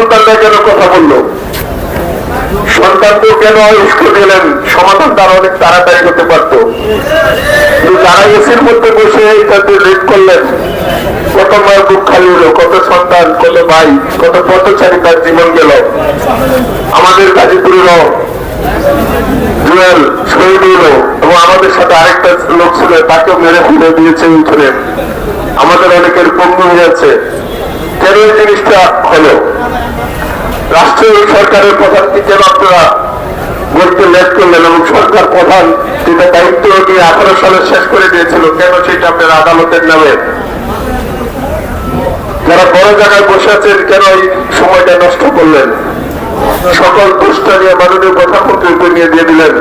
সন্তানটা কেন কথা বলল। সন্তান তো কেন স্কুল গেলেন সমাধান তারা অনেক তাড়াতাড়ি করতে পারতো। যারা এসির মধ্যে বসে তাদের রেড করলেন, কত মায়ের বুক খালি হলো, কত সন্তান, কত ভাই, কত পথচারী তার জীবন গেল। আমাদের গাজীপুরেরও জুয়েল শহীদ হলো এবং আমাদের সাথে আরেকটা লোক ছিল, তাকেও মেরে ফেলে দিয়েছে উঠে আমাদের অনেকের পঙ্গু হয়ে যাচ্ছে কেন এই জিনিসটা হলো? রাষ্ট্রীয় সরকারের প্রধান কেন আপনারা বলতে লেট করলেন এবং সরকার প্রধান যেটা দায়িত্ব নিয়ে আঠারো সালে শেষ করে দিয়েছিল। কেন সেটা আপনার আদালতের নামে? যারা বড় জায়গায় বসে আছেন, কেন এই সময়টা নষ্ট করলেন? সকল দুষ্টা নিয়ে মাননীয় প্রধানমন্ত্রীকে নিয়ে দিয়ে দিলেন।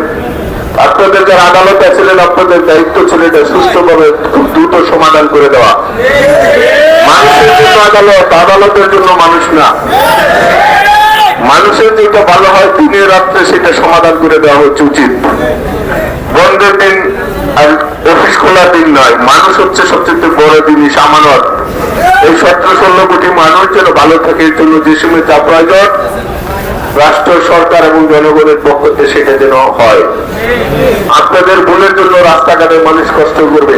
আপনাদের যারা আদালতে ছিলেন, আপনাদের দায়িত্ব ছিল এটা সুস্থভাবে খুব দ্রুত সমাধান করে দেওয়া। মানুষের জন্য আদালত, আদালতের জন্য মানুষ না। মানুষের যেটা ভালো হয় দিনের রাত্রে সেটা সমাধান করে দেওয়া হচ্ছে উচিত। বন্ধের দিন আর অফিস খোলার দিন নয়, মানুষ হচ্ছে সবচেয়ে বড় জিনিস, আমানত। এই সতেরো ষোলো কোটি মানুষ যেন ভালো থাকে, এর জন্য যে সময় যা প্রয়োজন রাষ্ট্র, সরকার এবং জনগণের পক্ষ থেকে সেটা যেন হয়। আপনাদের ভুলের জন্য রাস্তাঘাটে মানুষ কষ্ট করবে।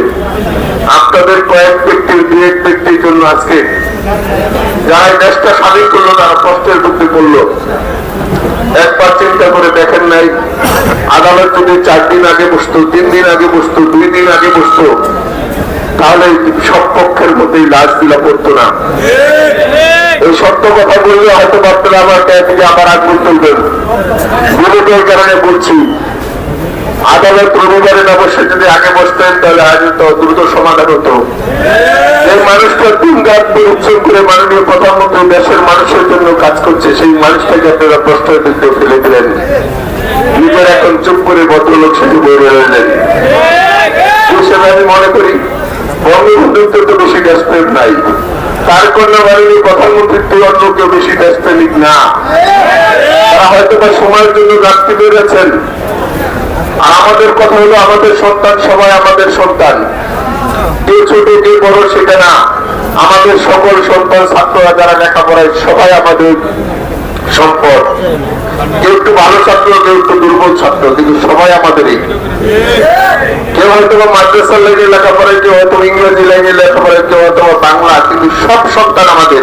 আপনাদের কয়েক ব্যক্তির, দু এক ব্যক্তির জন্য আজকে যারা দেশটা স্বাধীন করল, তারা কষ্টের মধ্যে পড়ল। একবার চিন্তা করে দেখেন নাই, আদালত যদি চার দিন আগে বসতো, তিন দিন আগে বসতো, দুই দিন আগে বসতো, তাহলে সব পক্ষের মধ্যেই লাশ দিলা পড়তো না। এই সত্য কথা বললে হয়তো আপনারা আমার থেকে আবার আগুন তুলবেন। বিবেকের কারণে বলছি, আদালত রবিবারে না বসে যদি আগে বসতেন, তাহলে আজ দ্রুত সমাধান হতো। এই মানুষটা দিন রাত পরিশ্রম করে মাননীয় প্রধানমন্ত্রী দেশের মানুষের জন্য কাজ করছে, সেই মানুষটাকে আপনারা প্রশ্নের দিতে ফেলে দিলেন। নিজের এখন চুপ করে ভদ্রলোক সেটি বেরিয়ে রইলেন হিসেবে আমি মনে করি বঙ্গবন্ধুত্ব তো বেশি দেশপ্রেম নাই। তার কন্যা মাননীয় প্রধানমন্ত্রীর অন্য কেউ বেশি দেশপ্রেমিক না। তারা হয়তো বা সময়ের জন্য রাখতে পেরেছেন আর আমাদের কথা হলো আমাদের সন্তান সবাই আমাদের সন্তান। কে ছোট কে বড় সেটা না। আমাদের সকল সন্তান, ছাত্ররা যারা লেখাপড়ায়, সবাই আমাদের সম্পদ। কেউ একটু ভালো ছাত্র ছাত্র, কিন্তু সবাই আমাদেরই। কেউ হয়তো বা মাদ্রাসার লাইনে লেখাপড়ায়, কেউ হয়তো ইংরেজি লাইনে লেখাপড়ায়, কেউ হয়তো বাংলা, কিন্তু সব সন্তান আমাদের।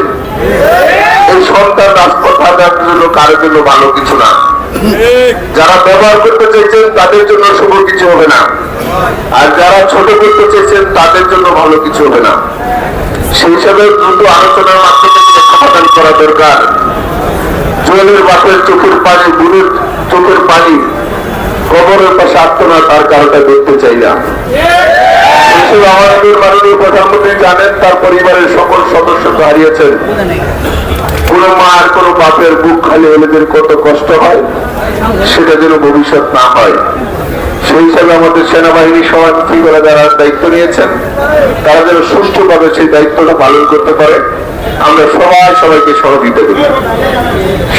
এই সন্তান রাজপথ হাজার জন্য কারোর জন্য ভালো কিছু না। যারা ব্যবহার করতে চাইছেন তাদের জন্য শুভ কিছু হবে না। আর যারা ছোট করতে চাইছেন তাদের জন্য ভালো কিছু হবে না। সেই হিসাবে দ্রুত আলোচনার মাধ্যমে সমাধান করা দরকার। জলের বাপের চোখের পানি, বুড়ির চোখের পানি কবরের পাশে আত্মনা তার কারণটা দেখতে চাই না প্রধানমন্ত্রী জানেন, তার পরিবারের সকল সদস্যকে হারিয়েছেন। কোন আর কোন বাপের বুক খালি হলে কত কষ্ট হয়, সেটা যেন ভবিষ্যৎ না হয়। সেই হিসাবে আমাদের সেনাবাহিনী সমাপ্তি করে যারা দায়িত্ব নিয়েছেন, তারা যেন সুষ্ঠুভাবে সেই দায়িত্বটা পালন করতে পারে। আমরা সবাই সবাইকে সহযোগিতা করি।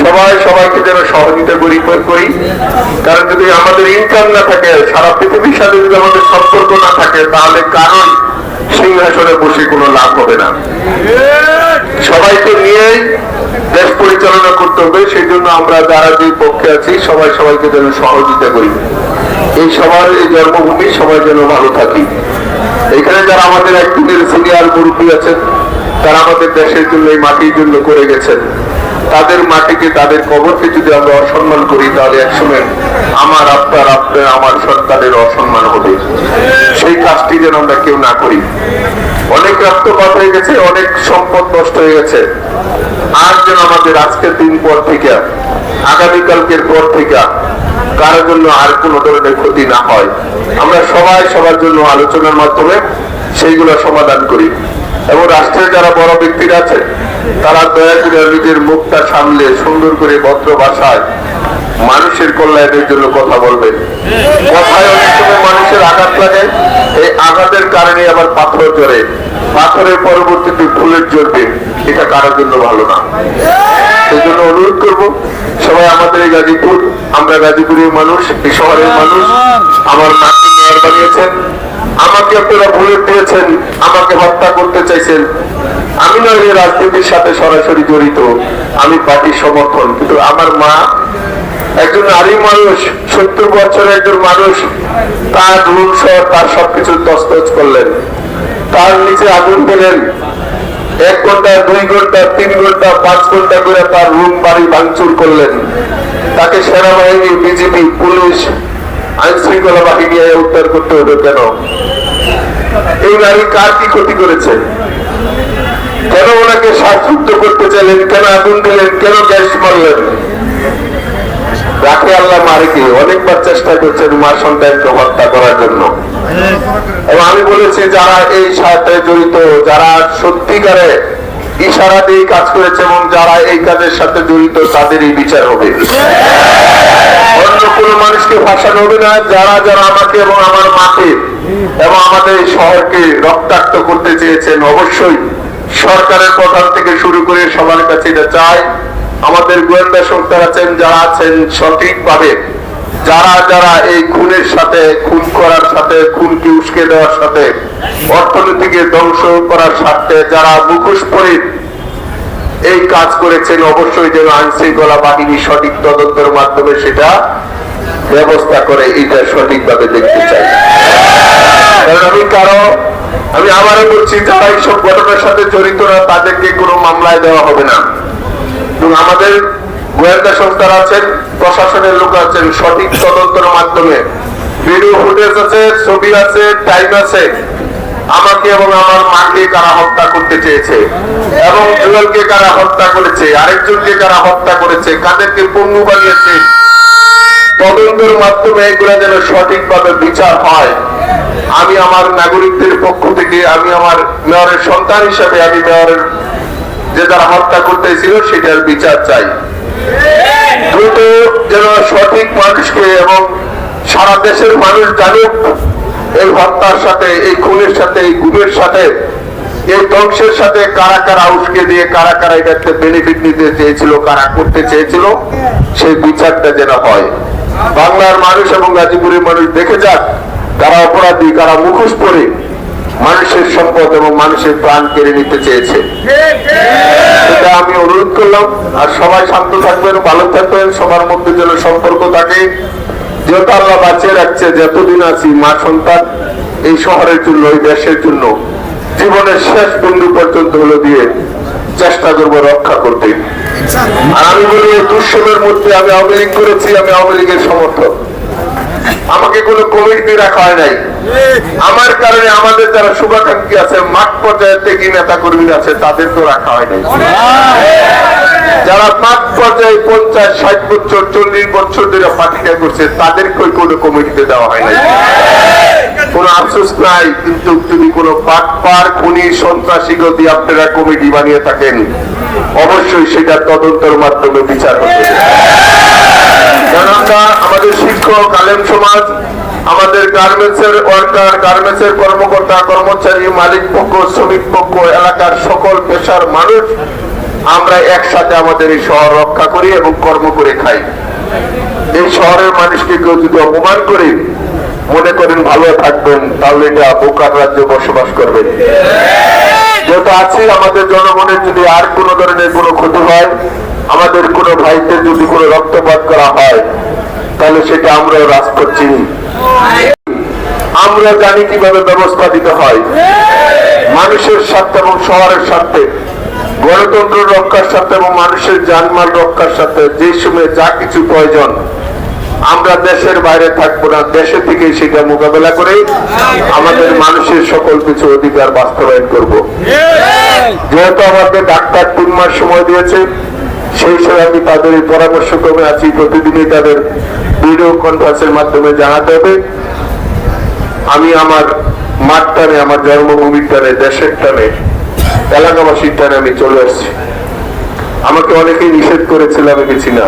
সবাই সবাইকে যেন সহযোগিতা করি করি কারণ যদি আমাদের ইনকাম না থাকে, সারা পৃথিবীর সাথে যদি আমাদের সম্পর্ক না থাকে, তাহলে কারণ সিংহাসনে বসে কোনো লাভ হবে না। সবাইকে নিয়েই দেশ পরিচালনা হবে সেই জন্য আমরা যারা যে পক্ষে আছি, সবাই সবাইকে যেন সহযোগিতা করি। এই সবার এই জন্মভূমি, সবাই যেন ভালো থাকি। এখানে যারা আমাদের একদিনের সিনিয়র মুরব্বী আছেন, তারা আমাদের দেশের জন্য, এই মাটির জন্য করে গেছেন। তাদের মাটিকে, তাদের কবরকে যদি আমরা অসম্মান করি, তাহলে একসময় আমার আপনার আপনার আমার সন্তানের অসম্মান হবে। সেই কাজটি যেন আমরা কেউ না করি। অনেক রক্তপাত হয়ে গেছে, অনেক সম্পদ নষ্ট হয়ে গেছে। আর যেন আমাদের আজকের দিন পর থেকে আগামীকালকের পর থেকে কারোর জন্য আর কোনো ধরনের ক্ষতি না হয়। আমরা সবাই সবার জন্য আলোচনার মাধ্যমে সেইগুলো সমাধান করি। এবং রাষ্ট্রের যারা বড় ব্যক্তিরা আছে তারা দয়া করে নিজের মুখটা সামলে সুন্দর করে ভদ্র ভাষায় মানুষের কল্যাণের জন্য কথা বলবেন। কথায় অনেক সময় মানুষের আঘাত লাগে, এই আঘাতের কারণে আবার পাথর জড়ে পাথরের পরবর্তীতে ফুলের জ্বলবে এটা কারোর জন্য ভালো না। সেই জন্য অনুরোধ করব, সবাই আমাদের এই গাজীপুর, আমরা গাজীপুরের মানুষ, এই শহরের মানুষ, আমার মাকে মেয়র বানিয়েছেন আমাকে আপনারা বুলেট দিয়েছেন, আমাকে হত্যা করতে চাইছেন। আমি রাজনীতির সাথে সরাসরি জড়িত। আমি পার্টির সমর্থন, কিন্তু আমার মা একজন নারী মানুষ, সত্তর বছরের একজন মানুষ, তার রুম সহ তার সবকিছু তস্তজ করলেন। তার নিচে আগুন দিলেন এক ঘণ্টা, দুই ঘণ্টা, তিন ঘণ্টা, পাঁচ ঘণ্টা করে তার রুম বাড়ি ভাঙচুর করলেন। তাকে সেনাবাহিনী বিজেপি পুলিশ আইন শৃঙ্খলা বাহিনী উদ্ধার করতে হলো কেন? এই নারী কার কি ক্ষতি করেছে? কেন ওনাকে শ্বাসযুক্ত করতে চাইলেন, কেন আগুন দিলেন, কেন গ্যাস মারলেন? রাখে আল্লাহ মারিকে অনেকবার চেষ্টা করছেন মা সন্তানকে হত্যা করার জন্য। এবং আমি বলেছি, যারা এই সাথে জড়িত, যারা সত্যিকারে ইশারা দিয়ে কাজ করেছে এবং যারা এই কাজের সাথে জড়িত, তাদেরই বিচার হবে। অন্য কোনো মানুষকে ফাঁসানো হবে না, যারা যারা আমাকে এবং আমার মাকে এবং আমাদের এই শহরকে রক্তাক্ত করতে চেয়েছেন, অবশ্যই সরকারের প্রধান থেকে শুরু করে সবার কাছে এটা চাই। আমাদের গোয়েন্দা সংস্থা আছেন, যারা আছেন সঠিকভাবে, যারা যারা এই খুনের সাথে, খুন করার সাথে, খুনকে উস্কে দেওয়ার সাথে, অর্থনীতিকে ধ্বংস করার স্বার্থে যারা মুখোশ পরে এই কাজ করেছেন, অবশ্যই যেন আইন শৃঙ্খলা বাহিনী সঠিক তদন্তের মাধ্যমে সেটা ব্যবস্থা করে, এটা সঠিকভাবে দেখতে চাই। কারণ আমি কারও আমি আবারও বলছি, যারা এইসব ঘটনার সাথে জড়িত না, তাদেরকে কোনো মামলায় দেওয়া হবে না। এবং আমাদের গোয়েন্দা সংস্থার আছেন, প্রশাসনের লোক আছেন, সঠিক তদন্তের মাধ্যমে। ভিডিও ফুটেজ আছে, ছবি আছে টাইম আছে। আমাকে এবং আমার মাকে কারা হত্যা করতে চেয়েছে, এবং জুয়েলকে কারা হত্যা করেছে, আরেকজনকে কারা হত্যা করেছে, কাদেরকে পঙ্গু বানিয়েছে? তদন্তের মাধ্যমে এগুলো যেন সঠিকভাবে বিচার হয়। আমি আমার নাগরিকদের পক্ষ থেকে, আমি আমার মেয়রের সন্তান হিসাবে আমি মেয়রের যে যারা হত্যা করতেছিল, সেটার বিচার চাই। দ্রুত যেন সঠিক মানুষকে এবং সারা দেশের মানুষ জানুক, এই হত্যার সাথে, এই খুনের সাথে, এই গুমের সাথে, এই ধ্বংসের সাথে কারা কারা উস্কে দিয়ে, কারা কারা এটাতে বেনিফিট নিতে চেয়েছিল, কারা করতে চেয়েছিল, সেই বিচারটা যেন হয়। বাংলার মানুষ এবং গাজীপুরের মানুষ দেখে যাক কারা অপরাধী, কারা মুখোশ পরে মানুষের সম্পদ এবং মানুষের প্রাণ কেড়ে নিতে চেয়েছে। এটা আমি অনুরোধ করলাম, আর সবাই শান্ত থাকবেন, ভালো থাকবেন, সবার মধ্যে যেন সম্পর্ক থাকে। যেহেতু আল্লাহ বাঁচিয়ে রাখছে, যতদিন আছি মা সন্তান, এই শহরের জন্য, এই দেশের জন্য, জীবনের শেষ বিন্দু পর্যন্ত হলো দিয়ে চেষ্টা করব রক্ষা করতে। আর আমি বলি দুঃসময়ের মধ্যে আমি আওয়ামী লীগ করেছি, আমি আওয়ামী লীগের সমর্থক। আমাকে কোনো কমিটি রাখা হয় নাই। আমার কারণে আমাদের যারা শুভাকাঙ্ক্ষী আছে, মাঠ পর্যায়ের থেকে নেতা কর্মী আছে তাদেরকেও রাখা হয় নাই। যারা মাঠ পর্যায়ে পঞ্চাশ, ষাট বছর, চল্লিশ বছর ধরে পার্টিটা করছে, তাদেরকে কোনো কমিটিতে দেওয়া হয় নাই। কোন আফসোস নাই, কিন্তু যদি কোনো পাটপার খুনি, সন্ত্রাসী গতি আপনারা কমিটি বানিয়ে থাকেন, অবশ্যই সেটা তদন্তের মাধ্যমে বিচার কারণ আমাদের শিক্ষক, আলেম সমাজ, আমাদের গার্মেন্টস এর ওয়ার্কার গার্মেন্টস এর কর্মকর্তা, কর্মচারী, মালিক পক্ষ, শ্রমিক পক্ষ, এলাকার সকল পেশার মানুষ, আমরা একসাথে আমাদের এই শহর রক্ষা করি এবং কর্ম করে খাই। এই শহরের মানুষকে কেউ যদি অপমান করে মনে করেন ভালো থাকবেন, তাহলে এটা বোকার রাজ্যে বসবাস করবেন। যেহেতু আছি আমাদের জনগণের যদি আর কোন ধরনের কোনো ক্ষতি হয়, আমাদের কোনো ভাইতে যদি কোনো রক্তপাত করা হয়, তাহলে সেটা আমরা রাজপথ চিনি। আমরা জানি কীভাবে ব্যবস্থা দিতে হয়। মানুষের স্বার্থে এবং শহরের স্বার্থে, গণতন্ত্র রক্ষার সাথে এবং মানুষের জানমাল রক্ষার সাথে যে সময় যা কিছু প্রয়োজন আমরা দেশের বাইরে থাকব না, দেশে থেকে সেটা মোকাবেলা করে আমাদের মানুষের সকল কিছু অধিকার বাস্তবায়ন করব। যেহেতু আমাকে ডাক্তার তিন মাস সময় দিয়েছে, সেই সময় আমি তাদের পরামর্শ ক্রমে আছি। প্রতিদিনই তাদের ভিডিও কনফারেন্সের মাধ্যমে জানাতে হবে। আমি আমার মাঠ টানে, আমার জন্মভূমির টানে, দেশের টানে, এলাকাবাসীর টানে আমি চলে আসছি। আমাকে অনেকেই নিষেধ করেছিল আমি গেছি না।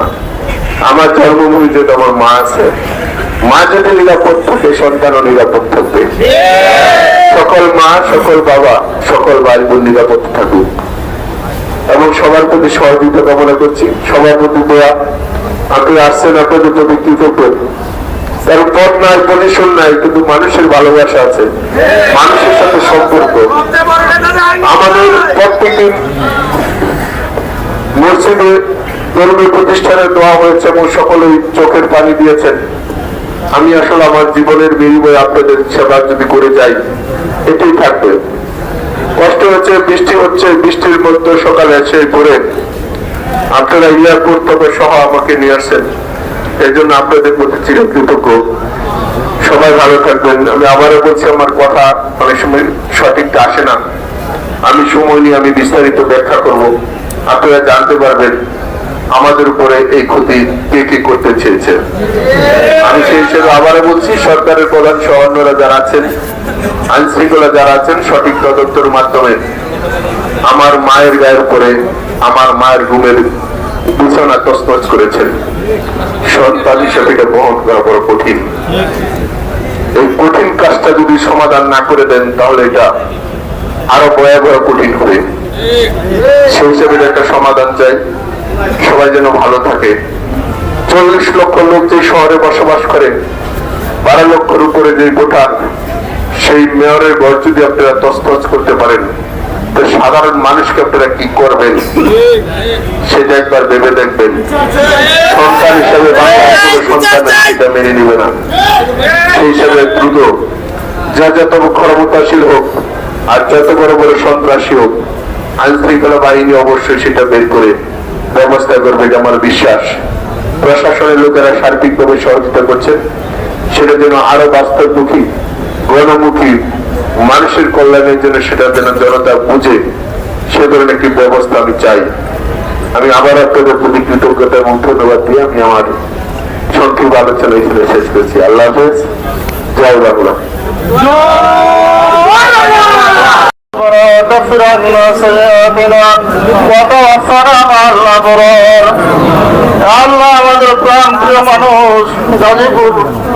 আমার জন্মভূমিতে তো আমার মা আছে। মা যদি নিরাপদ থাকে, সন্তানও নিরাপদ থাকবে। সকল মা, সকল বাবা, সকল বাড়ি বোন নিরাপদ থাকুক। এবং সবার প্রতি সহযোগিতা কামনা করছি। সবার প্রতি দোয়া। আপনি আসছেন, আপনাদের প্রতি কৃতজ্ঞ। কারণ পদ নাই, পজিশন নাই, কিন্তু মানুষের ভালোবাসা আছে। মানুষের সাথে সম্পর্ক। আমাদের প্রত্যেকটি মসজিদে ধর্মীয় প্রতিষ্ঠানে দেওয়া হয়েছে এবং সকলেই চোখের পানি দিয়েছেন। আমি আসলে আমার জীবনের বিনিময়ে আপনাদের সেবা যদি করে যাই, এটাই থাকবে। কষ্ট হচ্ছে, বৃষ্টি হচ্ছে, বৃষ্টির মধ্যে সকালে এসে পড়ে আপনারা এয়ারপোর্ট থেকে সহ আমাকে নিয়ে আসেন। এই জন্য আপনাদের প্রতি চিরকৃতজ্ঞ। সবাই ভালো থাকবেন। আমি আবারও বলছি, আমার কথা অনেক সময় সঠিকটা আসে না। আমি সময় নিয়ে আমি বিস্তারিত ব্যাখ্যা করব। আপনারা জানতে পারবেন আমাদের উপরে এই ক্ষতি কে কে করতে চেয়েছে? আমি সেই হিসেবে আবারও বলছি, সরকারের প্রধান সহন্যরা যারা আছেন আইন শৃঙ্খলা যারা আছেন, সঠিক তদন্তের মাধ্যমে আমার মায়ের গায়ের উপরে, আমার মায়ের ঘুমের বিছানা করেছেন। সন্তান হিসেবে এটা বহন করা বড় কঠিন। এই কঠিন কাজটা যদি সমাধান না করে দেন, তাহলে এটা আরও ভয়াবহ কঠিন হবে। সেই হিসেবে একটা সমাধান চাই। সবাই যেন ভালো থাকে। চল্লিশ লক্ষ লোক যে শহরে বসবাস করে, বারো লক্ষর উপরে যে ভোটার, সেই মেয়রের ঘর যদি আপনারা তস্তস করতে পারেন, তো সাধারণ মানুষকে আপনারা কি করবেন? সেটা একবার ভেবে দেখবেন। সন্তান হিসাবে সেটা মেনে নিবে না। সেই হিসাবে দ্রুত, যা যত ক্ষমতাশীল হোক, আর যত বড় বড় সন্ত্রাসী হোক আইন শৃঙ্খলা বাহিনী অবশ্যই সেটা বের করে ব্যবস্থা করবে এটা আমার বিশ্বাস। প্রশাসনের লোকেরা সার্বিকভাবে সহযোগিতা করছেন সেটা যেন আরও বাস্তবমুখী, গণমুখী, মানুষের কল্যাণের জন্য সেটা যেন জনতা বুঝে, সে ধরনের একটি ব্যবস্থা আমি চাই। আমি আবার আপনাদের প্রতি কৃতজ্ঞতা এবং ধন্যবাদ দিয়ে আমি আমার সংক্ষিপ্ত আলোচনা এখানে শেষ করছি। আল্লাহ হাফেজ। জয় বাংলা। وكفر عنا سيئاتنا وتوفنا مع الأبرار আল্লাহ আমাদের প্রাণ প্রিয় মানুষ গাজীপুর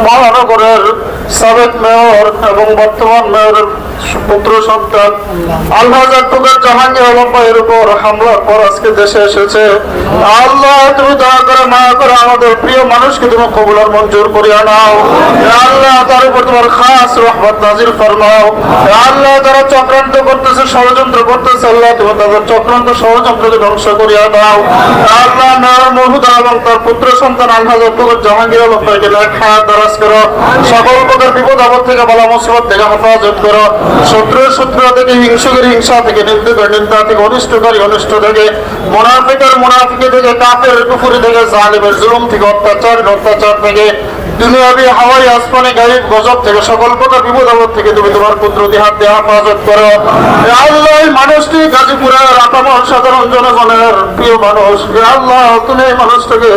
মহানগরের সাবেক মেয়র এবং বর্তমান মেয়রের পুত্র সন্তান আল্লাহ জাকুবের জাহাঙ্গীর আলম ভাইয়ের উপর হামলার পর আজকে দেশে এসেছে আল্লাহ তুমি দয়া করে মায়া করে আমাদের প্রিয় মানুষকে তুমি কবুলার মঞ্জুর করিয়া নাও হে আল্লাহ তার উপর তোমার খাস রহমত নাজির ফরমাও হে আল্লাহ যারা চক্রান্ত করতেছে ষড়যন্ত্র করতেছে আল্লাহ তুমি তাদের চক্রান্ত ষড়যন্ত্রকে ধ্বংস করিয়া দাও। আল্লাহ মহুদা এবং তার পুত্র সন্তান আল্লাহ জাহাঙ্গীর খায়াত দারাজ করো। সকল প্রকার বিপদ আপদ থেকে বলা মুসিবত থেকে হেফাজত করো। শত্রুর শত্রু থেকে, হিংসুকের হিংসা থেকে নিন্দুকের নিন্দা থেকে অনিষ্টকারী অনিষ্ট থেকে মুনাফিকের মুনাফিকে থেকে, কাফের কুফুরি থেকে, জালিমের জুলুম থেকে, অত্যাচার অত্যাচার থেকে দুনিয়াবি হাওয়াই আসমানে গাড়ির গজব থেকে, সকল প্রকার বিপদ আপদ থেকে তুমি তোমার পুত্র দেহাত দেহা করো। মানুষটি গাজীপুরের আপামর সাধারণ জনগণের প্রিয় মানুষ। তুমি এই মানুষটাকে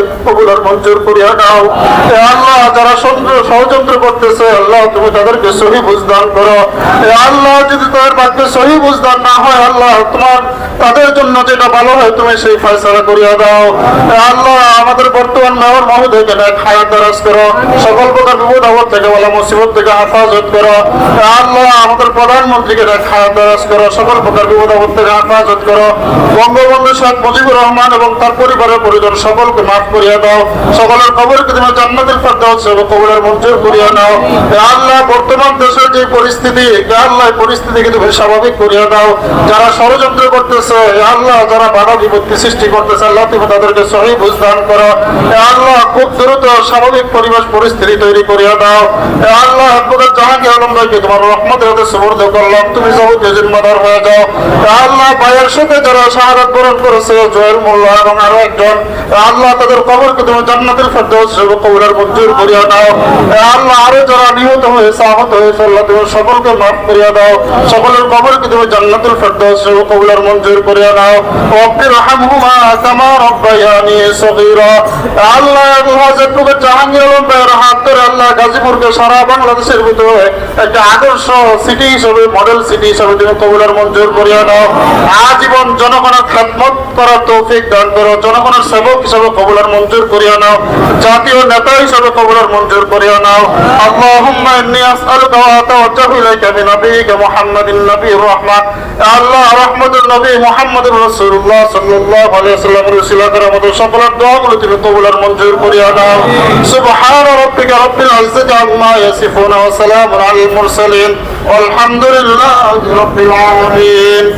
যারা ষড়যন্ত্র করতেছে, আল্লাহ, তুমি তাদেরকে সহি বুঝদান করো। আল্লাহ, যদি তোমার বাক্যে সহি বুঝদান না হয়, আল্লাহ, তোমার, তাদের জন্য যেটা ভালো হয়, তুমি সেই ফয়সালা করিয়া দাও। আল্লাহ, আমাদের বর্তমান মেয়র মহোদয়কে না খায়াত দারাজ করো। সকল প্রকার বিপদ, আপদ থেকে বলা, মুসিবত থেকে হেফাজত করো। আল্লাহ আমাদের প্রধানমন্ত্রীকে না খায়াত করো, সকল প্রকার বিপদ, আপদ থেকে হেফাজত করো। বঙ্গবন্ধু শেখ মুজিবুর রহমান এবং তার পরিবারের পরিজন সকলকে মাফ করিয়া দাও। সকলের খবরকে তুমি জান্নাতের ফেরদাউস এবং কবরের মঞ্জুর করিয়া নাও। আল্লাহ, বর্তমান দেশের যে পরিস্থিতি আল্লাহ, এই পরিস্থিতিকে তুমি স্বাভাবিক করিয়া দাও। যারা ষড়যন্ত্র করতেছে আল্লাহ, যারা বাধা বিপত্তি সৃষ্টি করতেছে, আল্লাহ তুমি তাদেরকে সহি বুঝদান করো। আল্লাহ, খুব দ্রুত স্বাভাবিক পরিবেশ পরিস্থিতি তৈরি করিয়া দাও। আল্লাহ আপনাদের জাহাঙ্গীর আলম ভাইকে তোমার রহমতের হাতে সুবর্দ করলাম। তুমি যাবতীয় জিম্মাদার হয়ে যাও। আল্লাহ ভাইয়ের সাথে যারা শাহাদাত বরণ করেছে জয়ের মোল্লা এবং আরও একজন আল্লাহ তাদের কবরকে তুমি জান্নাতের ফেরদৌস এবং কবরের মঞ্জুর করিয়া দাও। আল্লাহ আরও যারা নিহত হয়েছে আহত হয়েছে আল্লাহ তুমি সকলকে মাফ করিয়া দাও। সকলের কবরকে তুমি জান্নাতুল ফেরদৌস এবং কবরের মঞ্জুর করিয়া দাও। ওয়াফির রহমহুমা কামা রব্বায়ানি সগীরা। আল্লাহ আল্লাহ জাহাঙ্গীর আলম ভাইয়ের হাজার হাত ধরে আল্লাহ গাজীপুরকে সারা বাংলাদেশের ভিতরে একটা আদর্শ সিটি হিসেবে মডেল সিটি হিসেবে তুমি কবুলার মঞ্জুর আজীবন জনগণের করার তৌফিক দান করো। জনগণের সেবক হিসেবে কবুলার মঞ্জুর জাতীয় নেতা হিসেবে কবুলার মঞ্জুর আল্লাহুম্মা ইন্নী আসআলুকা ওয়া মুহাম্মাদিন নবীর আল্লাহ নবী রাসূলুল্লাহ সাল্লাল্লাহু আলাইহি ওয়াসাল্লামের দোয়াগুলো তুমি কবুলার মঞ্জুর ربك رب العزة عما يصفون وسلام على المرسلين والحمد لله رب العالمين